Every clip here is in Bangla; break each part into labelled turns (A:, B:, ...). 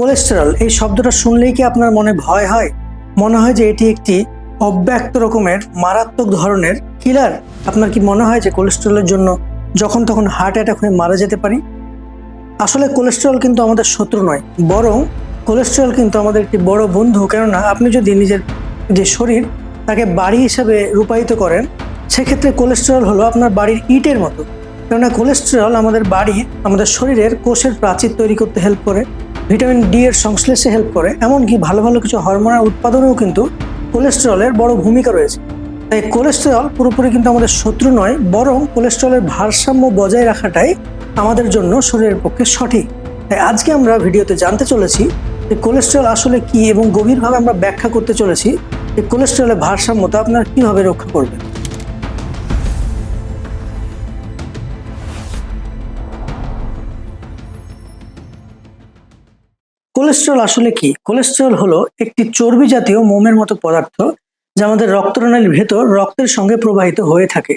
A: কোলেস্টেরল, এই শব্দটা শুনলেই কি আপনার মনে ভয় হয়? মনে হয় যে এটি একটি অব্যক্ত রকমের, মারাত্মক ধরনের কিলার আপনার কি মনে হয় যে কোলেস্টেরলের জন্য যখন তখন হার্ট অ্যাটাক হয়ে মারা যেতে পারি? আসলে কোলেস্টেরল কিন্তু আমাদের শত্রু নয়, বরং কোলেস্টেরল কিন্তু আমাদের একটি বড় বন্ধু। কেননা আপনি যদি নিজের যে শরীর, তাকে বাড়ি হিসাবে রূপায়িত করেন, সেক্ষেত্রে কোলেস্টেরল হলো আপনার বাড়ির ইটের মতো। কেননা কোলেস্টেরল আমাদের বাড়ি আমাদের শরীরের কোষের প্রাচীর তৈরি করতে হেল্প করে ভিটামিন ডি এর সংশ্লেষে হেল্প করে, এমনকি ভালো ভালো কিছু হরমোনের উৎপাদনেও কিন্তু কোলেস্টেরলের বড় ভূমিকা রয়েছে। তাই কোলেস্টেরল পুরোপুরি কিন্তু আমাদের শত্রু নয়, বরং কোলেস্টেরলের ভারসাম্য বজায় রাখাটাই আমাদের জন্য শরীরের পক্ষে সঠিক। তাই আজকে আমরা ভিডিওতে জানতে চলেছি যে কোলেস্টেরল আসলে কি এবং গভীরভাবে আমরা ব্যাখ্যা করতে চলেছি যে কোলেস্টেরলের ভারসাম্যতা আপনারা কীভাবে রক্ষা করবেন। কোলেস্টেরল আসলে কি? কোলেস্টেরল হলো একটি চর্বি জাতীয় মোমের মতো পদার্থ যা আমাদের রক্তনালীর ভেতর রক্তের সঙ্গে প্রবাহিত হয়ে থাকে।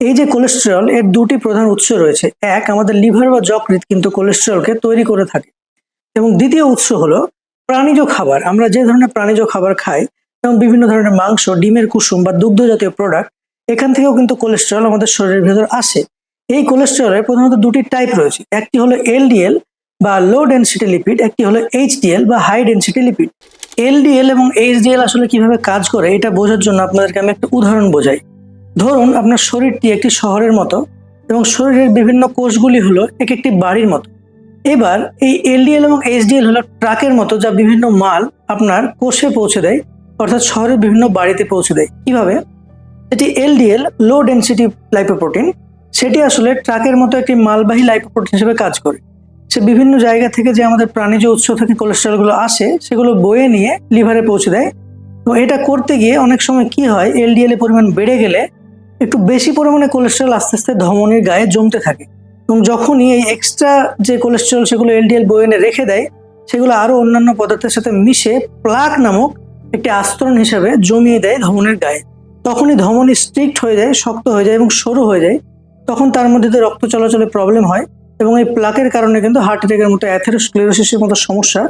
A: এই যে কোলেস্টেরল এর দুটি প্রধান উৎস রয়েছে। এক, আমাদের লিভার বা যকৃৎ কিন্তু কোলেস্টেরলকে তৈরি করে থাকে। এবং দ্বিতীয় উৎস হলো প্রাণীজ খাবার। আমরা যে ধরনের প্রাণীজ খাবার খাই, যেমন বিভিন্ন ধরনের মাংস, ডিমের কুসুম বা দুগ্ধ জাতীয় প্রোডাক্ট এখান থেকেও কিন্তু কোলেস্টেরল আমাদের শরীরের ভেতর আসে। এই কোলেস্টেরলের প্রধানত দুটি টাইপ রয়েছে। একটি হলো এলডিএল বা লো ডেনসিটি লিপিড একটি হলো এইচডিএল বা হাই ডেনসিটি লিপিড এলডিএল এবং এইচডিএল আসলে কীভাবে কাজ করে, এটা বোঝার জন্য আপনাদেরকে আমি একটা উদাহরণ বোঝাই। ধরুন, আপনার শরীরটি একটি শহরের মতো এবং শরীরের বিভিন্ন কোষগুলি হলো এক একটি বাড়ির মতো। এবার এই এলডিএল এবং এইচডিএল হলো ট্রাকের মতো যা বিভিন্ন মাল আপনার কোষে পৌঁছে দেয়, অর্থাৎ শহরের বিভিন্ন বাড়িতে পৌঁছে দেয়। কীভাবে? এটি এলডিএল লো ডেনসিটি লাইপোপ্রোটিন সেটি আসলে ট্রাকের মতো একটি মালবাহী লাইপোপ্রোটিন হিসেবে কাজ করে। সে বিভিন্ন জায়গা থেকে যে আমাদের প্রাণীজ উৎস থেকে কোলেস্ট্রলগুলো আসে, সেগুলো বয়ে নিয়ে লিভারে পৌঁছে দেয়। তো এটা করতে গিয়ে অনেক সময় কি হয় এলডিএল এর পরিমাণ বেড়ে গেলে একটু বেশি পরিমাণে কোলেস্ট্রল আস্তে আস্তে ধমনির গায়ে জমতে থাকে। এবং যখনই এই এক্সট্রা যে কোলেস্ট্রল সেগুলো এলডিএল বয়ে এনে রেখে দেয়, সেগুলো আরও অন্যান্য পদার্থের সাথে মিশে প্লাক নামক একটি আস্তরণ হিসাবে জমিয়ে দেয় ধমনের গায়ে। তখনই ধমনি স্ট্রিক্ট হয়ে যায়, শক্ত হয়ে যায় এবং সরু হয়ে যায়। তখন তার মধ্যে রক্ত চলাচলে প্রবলেম হয় এবং এই প্লাকের কারণে কিন্তু হার্ট অ্যাটাকের মতো অ্যাথেরোস্ক্লেরোসিসের মতো সমস্যা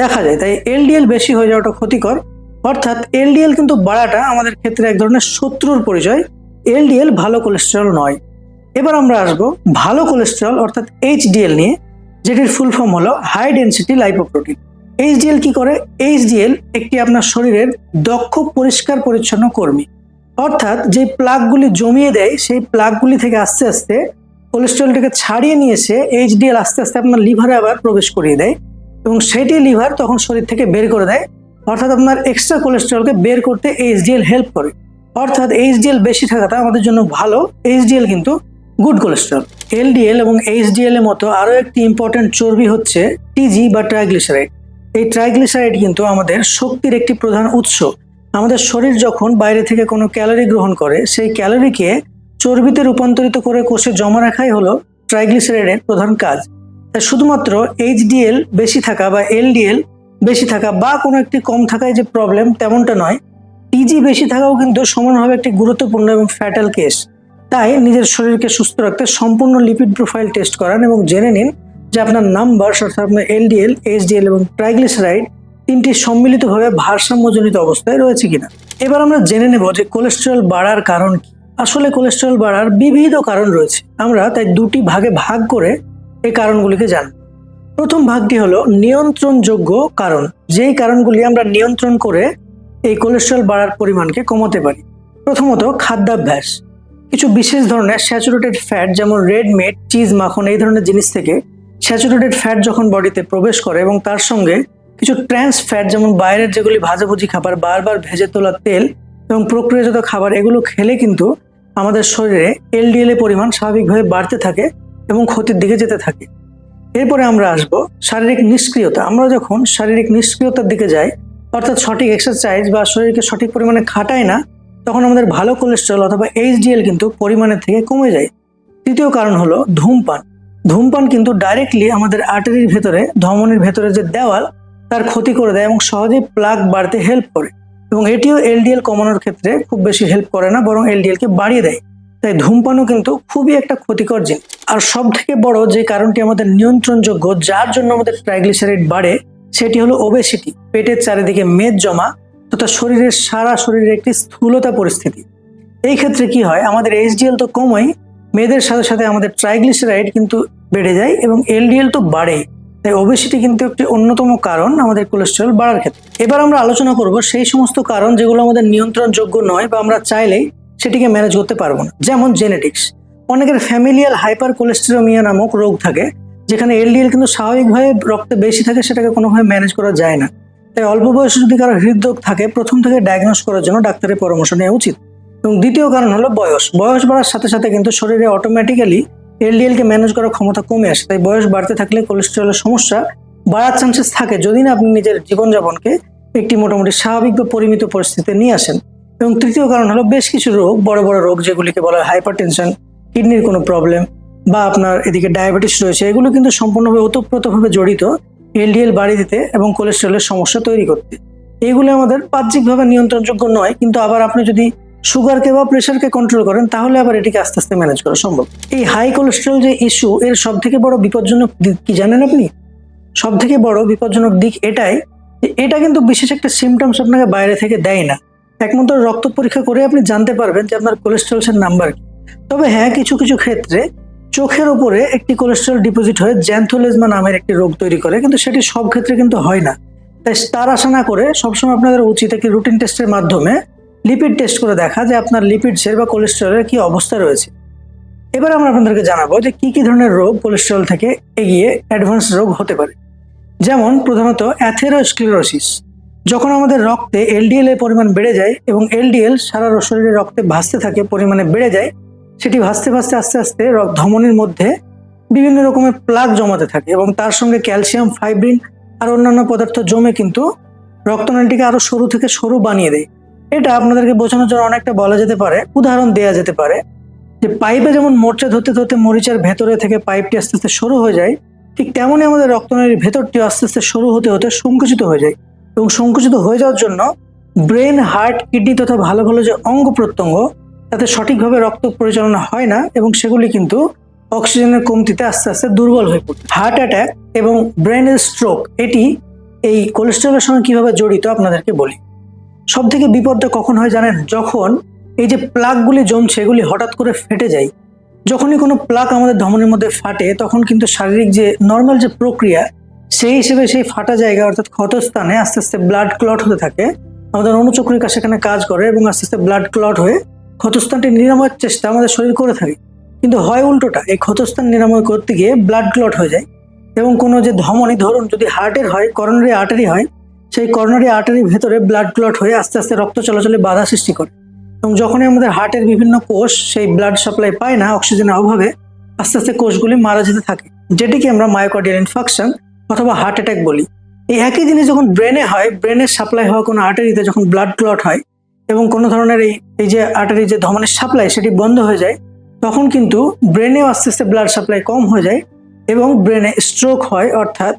A: দেখা যায়। তাই এলডিএল বেশি হয়ে যাওয়াটা ক্ষতিকর। অর্থাৎ এলডিএল কিন্তু বাড়াটা আমাদের ক্ষেত্রে এক ধরনের শত্রুর পরিচয়। এলডিএল ভালো কোলেস্টেরল নয়। এবার আমরা আসব ভালো কোলেস্টেরল অর্থাৎ এইচডিএল নিয়ে, যেটির ফুল ফর্ম হলো হাই ডেনসিটি লাইপোপ্রোটিন এইচডিএল কি করে? এইচডিএল একটি আপনার শরীরের দক্ষ, পরিষ্কার, পরিচ্ছন্ন কর্মী। অর্থাৎ যে প্লাগগুলি জমিয়ে দেয়, সেই প্লাগগুলি থেকে আস্তে আস্তে কোলেস্ট্রলটাকে ছাড়িয়ে নিয়ে এসে এইচডিএল আস্তে আস্তে আপনার লিভারে আবার প্রবেশ করিয়ে দেয় এবং সেটি লিভার তখন শরীর থেকে বের করে দেয়। অর্থাৎ আপনার এক্সট্রা কোলেস্ট্রলকে বের করতে এইচডিএল হেল্প করে। অর্থাৎ এইচডিএল বেশি থাকাটা আমাদের জন্য ভালো। এইচডিএল কিন্তু গুড কোলেস্ট্রল এলডিএল এবং এইচডিএল এর মতো আরও একটি ইম্পর্টেন্ট চর্বি হচ্ছে টিজি বা ট্রাইগ্লিসারাইড এই ট্রাইগ্লিসারাইড কিন্তু আমাদের শক্তির একটি প্রধান উৎস। আমাদের শরীর যখন বাইরে থেকে কোনো ক্যালোরি গ্রহণ করে, সেই ক্যালোরিকে চর্বিতে রূপান্তরিত করে কোষে জমা রাখাই হলো ট্রাইগ্লিসারাইডের প্রধান কাজ। তাই শুধুমাত্র এইচডিএল বেশি থাকা বা এলডিএল বেশি থাকা বা কোনো একটি কম থাকায় যে প্রবলেম তেমনটা নয় টিজি বেশি থাকাও কিন্তু সমানভাবে একটি গুরুত্বপূর্ণ এবং ফ্যাটাল কেস। তাই নিজের শরীরকে সুস্থ রাখতে সম্পূর্ণ লিপিড প্রোফাইল টেস্ট করান এবং জেনে নিন যে আপনার নাম্বার, অর্থাৎ আপনার এলডিএল, এইচডিএল এবং ট্রাইগ্লিসারাইড তিনটি সম্মিলিতভাবে ভারসাম্যজনিত অবস্থায় রয়েছে কিনা। এবার আমরা জেনে নেব যে কোলেস্টেরল বাড়ার কারণ কি। আসলে কোলেস্টেরল বাড়ার বিবিধ কারণ রয়েছে। আমরা তাই দুটি ভাগে ভাগ করে এই কারণগুলিকে জানব। প্রথম ভাগটি হলো নিয়ন্ত্রণযোগ্য কারণ। যেই কারণগুলি আমরা নিয়ন্ত্রণ করে এই কোলেস্টেরল বাড়ার পরিমাণকে কমাতে পারি। প্রথমত খাদ্যাভ্যাস। কিছু বিশেষ ধরনের স্যাচুরেটেড ফ্যাট যেমন রেড মিট চিজ মাখন এই ধরনের জিনিস থেকে স্যাচুরেটেড ফ্যাট যখন বডিতে প্রবেশ করে এবং তার সঙ্গে কিছু ট্রান্স ফ্যাট যেমন বাইরের যেগুলি ভাজাভুজি খাবার, বারবার ভেজে তোলা তেল এবং প্রক্রিয়াজাত খাবার, এগুলো খেলে কিন্তু আমাদের শরীরে এলডিএল এর পরিমাণ স্বাভাবিকভাবে বাড়তে থাকে এবং ক্ষতির দিকে যেতে থাকে। এরপরে আমরা আসব শারীরিক নিষ্ক্রিয়তা। আমরা যখন শারীরিক নিষ্ক্রিয়তার দিকে যাই, অর্থাৎ সঠিক এক্সারসাইজ বা শরীরকে সঠিক পরিমাণে খাটায় না, তখন আমাদের ভালো কোলেস্ট্রল অথবা এইচডিএল কিন্তু পরিমাণের থেকে কমে যায়। তৃতীয় কারণ হলো ধূমপান। ধূমপান কিন্তু ডাইরেক্টলি আমাদের আর্টারির ভেতরে, ধমনির ভেতরে যে দেওয়াল, তার ক্ষতি করে দেয় এবং সহজেই প্লাগ বাড়তে হেল্প করে। এবং এটিও এলডিএল কমানোর ক্ষেত্রে খুব বেশি হেল্প করে না, বরং এলডিএল কে বাড়িয়ে দেয়। তাই ধূমপানও কিন্তু খুবই একটা ক্ষতিকর জিনিস। আর সব থেকে বড় যে কারণটি আমাদের নিয়ন্ত্রণযোগ্য, যার জন্য আমাদের ট্রাইগ্লিসারাইড বাড়ে, সেটি হলো ওবেসিটি পেটের চারিদিকে মেদ জমা তথা শরীরের সারা শরীরের একটি স্থূলতা পরিস্থিতি। এই ক্ষেত্রে কি হয়, আমাদের এইচডিএল তো কমই মেয়েদের সাথে সাথে আমাদের ট্রাইগ্লিসারাইড কিন্তু বেড়ে যায় এবং এলডিএল তো বাড়েই। তাই ওবেসিটি কিন্তু একটি অন্যতম কারণ আমাদের কোলেস্টেরল বাড়ার ক্ষেত্রে। এবার আমরা আলোচনা করব সেই সমস্ত কারণ যেগুলো আমাদের নিয়ন্ত্রণযোগ্য নয় বা আমরা চাইলেই সেটিকে ম্যানেজ করতে পারব না। যেমন জেনেটিক্স অনেকের ফ্যামিলিয়াল হাইপার কোলেস্টেরোমিয়া নামক রোগ থাকে, যেখানে এলডিএল কিন্তু স্বাভাবিকভাবে রক্তে বেশি থাকে, সেটাকে কোনোভাবে ম্যানেজ করা যায় না। তাই অল্প বয়সে যদি কারও হৃদরোগ থাকে, প্রথম থেকে ডায়াগনোস করার জন্য ডাক্তারের পরামর্শ নেওয়া উচিত। এবং দ্বিতীয় কারণ হলো বয়স। বয়স বাড়ার সাথে সাথে কিন্তু শরীরে অটোমেটিক্যালি এলডিএল কে ম্যানেজ করার ক্ষমতা কমে আসে, তাই বয়স বাড়তে থাকলে কোলেস্টেরলের সমস্যা বাড়ার চান্সেস থাকে যদি না আপনি নিজের জীবনযাপনকে একটি মোটামুটি স্বাভাবিক বা পরিমিত পরিস্থিতিতে নিয়ে আসেন। এবং তৃতীয় কারণ হলো বেশ কিছু রোগ, বড় বড় রোগ যেগুলিকে বলা হয় হাইপার টেনশন কিডনির কোনো প্রবলেম বা আপনার এদিকে ডায়াবেটিস রয়েছে, এগুলো কিন্তু সম্পূর্ণভাবে ওতপ্রোতভাবে জড়িত এলডিএল বাড়িয়ে দিতে এবং কোলেস্টেরলের সমস্যা তৈরি করতে। এইগুলো আমাদের বাহ্যিকভাবে নিয়ন্ত্রণযোগ্য নয়, কিন্তু আবার আপনি যদি সুগারকে বা প্রেশারকে কন্ট্রোল করেন, তাহলে আবার এটিকে আস্তে আস্তে ম্যানেজ করা সম্ভব। এই হাই কোলেস্ট্রল যে ইস্যু এর সব থেকে বড় বিপজ্জনক দিক কি জানেন আপনি? সব থেকে বড় বিপজ্জনক দিক এটাই যে এটা কিন্তু বিশেষ একটা সিমটমস আপনাকে বাইরে থেকে দেয় না। একমাত্র রক্ত পরীক্ষা করে আপনি জানতে পারবেন যে আপনার কোলেস্ট্রলসের নাম্বার কি। তবে হ্যাঁ কিছু কিছু ক্ষেত্রে চোখের উপরে একটি কোলেস্ট্রল ডিপোজিট হয়ে জ্যান্থোলেজমা নামের একটি রোগ তৈরি করে, কিন্তু সেটি সব ক্ষেত্রে কিন্তু হয় না। তাই তার আশা না করে সবসময় আপনাদের উচিত একটি রুটিন টেস্টের মাধ্যমে লিপিড টেস্ট করে দেখা যে আপনার লিপিডসের বা কোলেস্টেরলের কি অবস্থা রয়েছে। এবার আমরা আপনাদেরকে জানাব যে কি কি ধরনের রোগ কোলেস্টেরল থেকে এগিয়ে অ্যাডভান্স রোগ হতে পারে। যেমন প্রধানত অ্যাথেরোস্ক্লেরোসিস যখন আমাদের রক্তে এলডিএল এর পরিমাণ বেড়ে যায় এবং এলডিএল সারা শরীরে রক্তে ভাসতে থাকে, পরিমাণে বেড়ে যায়, সেটি ভাসতে ভাসতে আস্তে আস্তে রক্ত ধমনির মধ্যে বিভিন্ন রকমের প্লাগ জমাতে থাকে এবং তার সঙ্গে ক্যালসিয়াম ফাইব্রিন আর অন্যান্য পদার্থ জমে কিন্তু রক্তনালীটিকে আরও সরু থেকে সরু বানিয়ে দেয়। এটা আপনাদেরকে বোঝানোর জন্য অনেকটা বলা যেতে পারে, উদাহরণ দেওয়া যেতে পারে, যে পাইপে যেমন মোর্চা ধরতে ধরতে মরিচার ভেতরে থেকে পাইপটি আস্তে আস্তে সরু হয়ে যায়, ঠিক তেমনই আমাদের রক্তনালীর ভেতরটি আস্তে আস্তে সরু হতে হতে সংকুচিত হয়ে যায়। এবং সংকুচিত হয়ে যাওয়ার জন্য ব্রেন, হার্ট, কিডনি তথা ভালো ভালো যে অঙ্গ প্রত্যঙ্গ, তাতে সঠিকভাবে রক্ত পরিচালনা হয় না এবং সেগুলি কিন্তু অক্সিজেনের কমতিতে আস্তে আস্তে দুর্বল হয়ে পড়ে। হার্ট অ্যাটাক এবং ব্রেনের স্ট্রোক, এটি এই কোলেস্ট্রলের সঙ্গে কীভাবে জড়িত আপনাদেরকে বলি। সব থেকে বিপদটা কখন হয় জানেন? যখন এই যে প্লাগগুলি জমছে, এগুলি হঠাৎ করে ফেটে যায়। যখনই কোনো প্লাগ আমাদের ধমনের মধ্যে ফাটে, তখন কিন্তু শারীরিক যে নর্মাল যে প্রক্রিয়া, সেই হিসেবে সেই ফাটা জায়গা অর্থাৎ ক্ষতস্থানে আস্তে আস্তে ব্লাড ক্লট হতে থাকে। আমাদের অনুচক্রিকা সেখানে কাজ করে এবং আস্তে আস্তে ব্লাড ক্লট হয়ে ক্ষতস্থানটি নিরাময়ের চেষ্টা আমাদের শরীর করে থাকে। কিন্তু হয় উল্টোটা, এই ক্ষতস্থান নিরাময় করতে গিয়ে ব্লাড ক্লট হয়ে যায় এবং কোনো যে ধমনী, ধরুন যদি হার্টের হয় করোনারি আর্টারি হয় সেই করোনারি আর্টারির ভেতরে ব্লাড ক্লট হয়ে আস্তে আস্তে রক্ত চলাচলে বাধা সৃষ্টি করে। এবং যখনই আমাদের হার্টের বিভিন্ন কোষ সেই ব্লাড সাপ্লাই পায় না অক্সিজেনের অভাবে, আস্তে আস্তে কোষগুলি মারা যেতে থাকে, যেটিকে আমরা মায়োকার্ডিয়াল ইনফাকশন অথবা হার্ট অ্যাটাক বলি। এই একই জিনিস যখন ব্রেনে হয় ব্রেনের সাপ্লাই হওয়া কোনো আর্টারিতে যখন ব্লাড ক্লট হয় এবং কোনো ধরনের এই এই যে আর্টারি যে ধমনের সাপ্লাই সেটি বন্ধ হয়ে যায়, তখন কিন্তু ব্রেনেও আস্তে আস্তে ব্লাড সাপ্লাই কম হয়ে যায় এবং ব্রেনে স্ট্রোক হয়, অর্থাৎ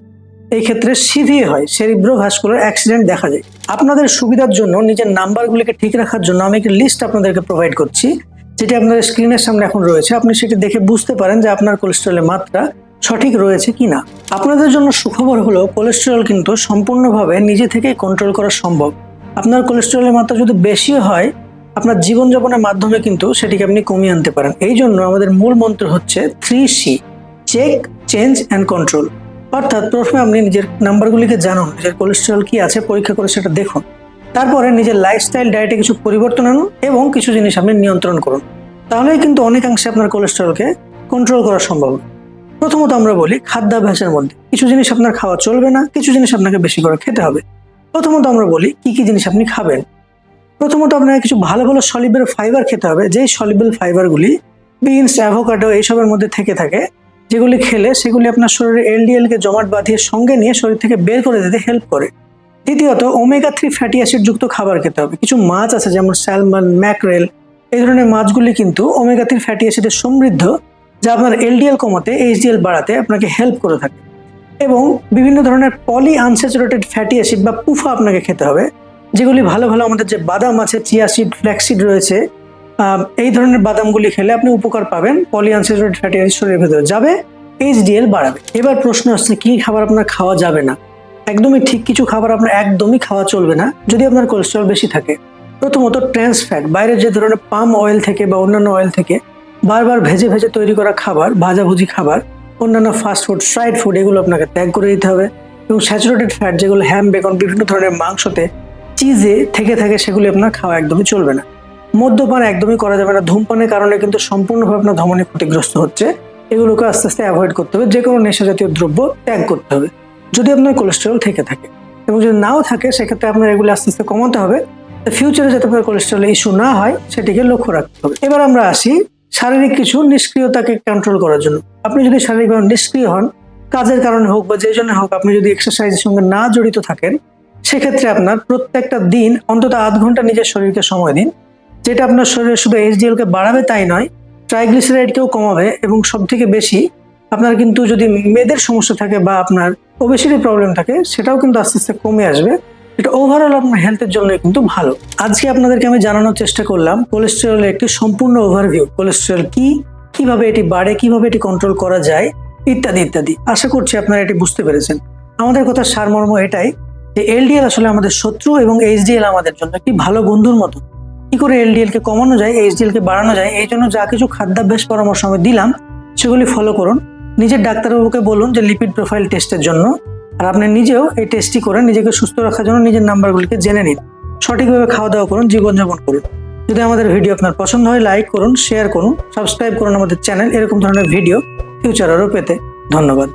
A: এই ক্ষেত্রে সিভিএ হয় সেরিব্রো ভাস্কুলার অ্যাক্সিডেন্ট দেখা যায়। আপনাদের সুবিধার জন্য, নিজের নাম্বারগুলিকে ঠিক রাখার জন্য আমি একটি লিস্ট আপনাদেরকে প্রোভাইড করছি, যেটি আপনাদের স্ক্রিনের সামনে এখন রয়েছে। আপনি সেটি দেখে বুঝতে পারেন যে আপনার কোলেস্ট্রলের মাত্রা সঠিক রয়েছে কি না আপনাদের জন্য সুখবর হলো কোলেস্টেরল কিন্তু সম্পূর্ণভাবে নিজে থেকেই কন্ট্রোল করা সম্ভব। আপনার কোলেস্টেরলের মাত্রা যদি বেশি হয়, আপনার জীবনযাপনের মাধ্যমে কিন্তু সেটিকে আপনি কমিয়ে আনতে পারেন। এই জন্য আমাদের মূল মন্ত্র হচ্ছে three C check change and control অর্থাৎ প্রথমে আপনি নিজের নাম্বারগুলিকে জানুন, নিজের কোলেস্টেরল কি আছে, পরীক্ষা করে সেটা দেখুন। তারপরে নিজের লাইফস্টাইল ডায়েটে কিছু পরিবর্তন আনুন এবং কিছু জিনিস আপনি নিয়ন্ত্রণ করুন। তাহলেই কিন্তু অনেকাংশে আপনার কোলেস্টেরলকে কন্ট্রোল করা সম্ভব। প্রথমত আমরা বলি খাদ্যাভ্যাসের মধ্যে। কিছু জিনিস আপনার খাওয়া চলবে না, কিছু জিনিস আপনাকে বেশি করে খেতে হবে। প্রথমত আমরা বলি কি কি জিনিস আপনি খাবেন। প্রথমত আপনাকে কিছু ভালো ভালো সলিবেল ফাইবার খেতে হবে। যেই সলিবেল ফাইবারগুলি বিনস অ্যাভোকাডো এইসবের মধ্যে থেকে থাকে যেগুলি খেলে সেগুলি আপনার শরীরে এলডিএল কে জমাট বাঁধিয়ে সঙ্গে নিয়ে শরীর থেকে বের করে দিতে হেল্প করে। দ্বিতীয়ত ওমেগা থ্রি ফ্যাটি অ্যাসিড যুক্ত খাবার খেতে হবে। কিছু মাছ আছে, যেমন স্যালমন ম্যাকরেল এই ধরনের মাছগুলি কিন্তু ওমেগা থ্রি ফ্যাটি অ্যাসিডে সমৃদ্ধ, যা আপনার এলডিএল কমাতে এইচডিএল বাড়াতে আপনাকে হেল্প করে থাকে। এবং বিভিন্ন ধরনের পলি আনস্যাচুরেটেড ফ্যাটি অ্যাসিড বা পুফা আপনাকে খেতে হবে, যেগুলি ভালো ভালো আমাদের যে বাদাম আছে চিয়া সিড ফ্ল্যাক্সিড রয়েছে এই ধরনের বাদামগুলি খেলে আপনি উপকার পাবেন। পলি আনস্যাচুরেটেড ফ্যাটি অ্যাসিড শরীরের ভেতরে যাবে এইচডিএল বাড়াবে। এবার প্রশ্ন আসছে, কি খাবার আপনার খাওয়া যাবে না? একদমই ঠিক কিছু খাবার আপনার একদমই খাওয়া চলবে না, যদি আপনার কোলেস্ট্রল বেশি থাকে। প্রথমত ট্রান্স ফ্যাট বাইরের যে ধরনের পাম অয়েল থেকে বা অন্যান্য অয়েল থেকে বারবার ভেজে ভেজে তৈরি করা খাবার, ভাজাভুজি খাবার, অন্যান্য ফাস্ট ফুড ফ্রাইড ফুড এগুলো আপনাকে ত্যাগ করে দিতে হবে। এবং স্যাচুরেটেড ফ্যাট যেগুলো হ্যাম বেকন বিভিন্ন ধরনের মাংসতে চিজে থেকে থাকে, সেগুলি আপনার খাওয়া একদমই চলবে না। মদ্যপান একদমই করা যাবে না। ধূমপানের কারণে কিন্তু সম্পূর্ণভাবে আপনার ধমনী ক্ষতিগ্রস্ত হচ্ছে। এগুলোকে আস্তে আস্তে অ্যাভয়েড করতে হবে। যে কোনো নেশা জাতীয় দ্রব্য ত্যাগ করতে হবে। যদি আপনার কোলেস্টেরল থেকে থাকে এবং যদি নাও থাকে, সেক্ষেত্রে আপনার এগুলো আস্তে আস্তে কমাতে হবে। ফিউচারে যাতে আপনার কোলেস্ট্রল ইস্যু না হয়, সেটিকে লক্ষ্য রাখতে হবে। এবার আমরা আসি শারীরিক কিছু নিষ্ক্রিয়তাকে কন্ট্রোল করার জন্য। আপনি যদি শারীরিকভাবে নিষ্ক্রিয় হন, কাজের কারণে হোক বা যে জন্য হোক, আপনি যদি এক্সারসাইজের সঙ্গে না জড়িত থাকেন, সেক্ষেত্রে আপনার প্রত্যেকটা দিন, অন্তত আধ ঘণ্টা নিজের শরীরকে সময় দিন। যেটা আপনার শরীরে শুধু এইচডিএল কে বাড়াবে তাই নয় ট্রাইগ্লিসারাইডকেও কমাবে এবং সব থেকে বেশি আপনার কিন্তু যদি মেয়েদের সমস্যা থাকে বা আপনার ওবেসিটি প্রবলেম থাকে, সেটাও কিন্তু আস্তে আস্তে কমে আসবে। এটা ওভারঅল আপনার হেলথের জন্য কিন্তু ভালো। আজকে আপনাদেরকে আমি জানানোর চেষ্টা করলাম কোলেস্টেরলের একটি সম্পূর্ণ ওভারভিউ কোলেস্টেরল কি, কীভাবে এটি বাড়ে, কীভাবে এটি কন্ট্রোল করা যায়, ইত্যাদি ইত্যাদি। আশা করছি আপনারা এটি বুঝতে পেরেছেন। আমাদের কথা সারমর্ম এটাই যে এলডিএল আসলে আমাদের শত্রু এবং এইচডিএল আমাদের জন্য একটি ভালো বন্ধুর মতো। কি করে এলডিএল কে কমানো যায় এইচডিএল কে বাড়ানো যায়, এই জন্য যা কিছু খাদ্যাভ্যাস পরামর্শ আমি দিলাম, সেগুলি ফলো করুন। নিজের ডাক্তারবাবুকে বলুন যে লিপিড প্রোফাইল টেস্টের জন্য, আর আপনি নিজেও এই টেস্টটি করে নিজেকে সুস্থ রাখার জন্য নিজের নাম্বারগুলিকে জেনে নিন। সঠিকভাবে খাওয়া দাওয়া করুন, জীবনযাপন করুন। যদি আমাদের ভিডিও আপনার পছন্দ হয় লাইক করুন শেয়ার করুন সাবস্ক্রাইব করুন আমাদের চ্যানেল এরকম ধরনের ভিডিও ফিউচারেরও পেতে। ধন্যবাদ।